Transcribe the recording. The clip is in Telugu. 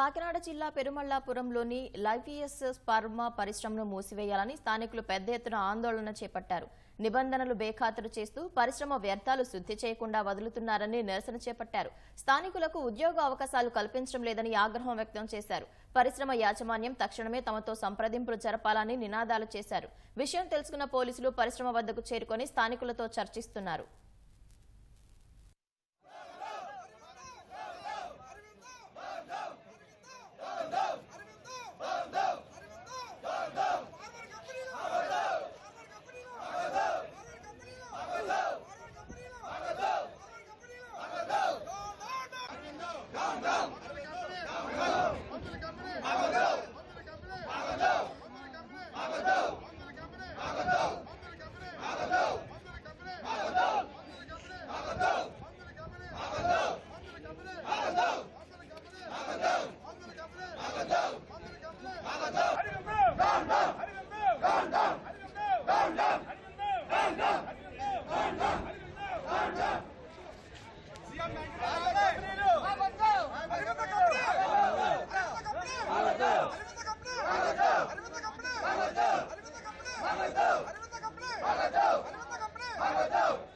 కాకినాడ జిల్లా పెరుమళ్ళాపురంలోని లైఫీఎస్ ఫార్మా పరిశ్రమను మూసివేయాలని స్థానికులు పెద్ద ఎత్తున ఆందోళన చేపట్టారు. నిబంధనలు బేఖాతరు చేస్తూ పరిశ్రమ వ్యర్థాలు శుద్ధి చేయకుండా వదులుతున్నారని నిరసన చేపట్టారు. స్థానికులకు ఉద్యోగ అవకాశాలు కల్పించడం లేదని ఆగ్రహం వ్యక్తం చేశారు. పరిశ్రమ యాజమాన్యం తక్షణమే తమతో సంప్రదింపులు జరపాలని నినాదాలు చేశారు. విషయం తెలుసుకున్న పోలీసులు పరిశ్రమ వద్దకు చేరుకొని స్థానికులతో చర్చిస్తున్నారు. Hello!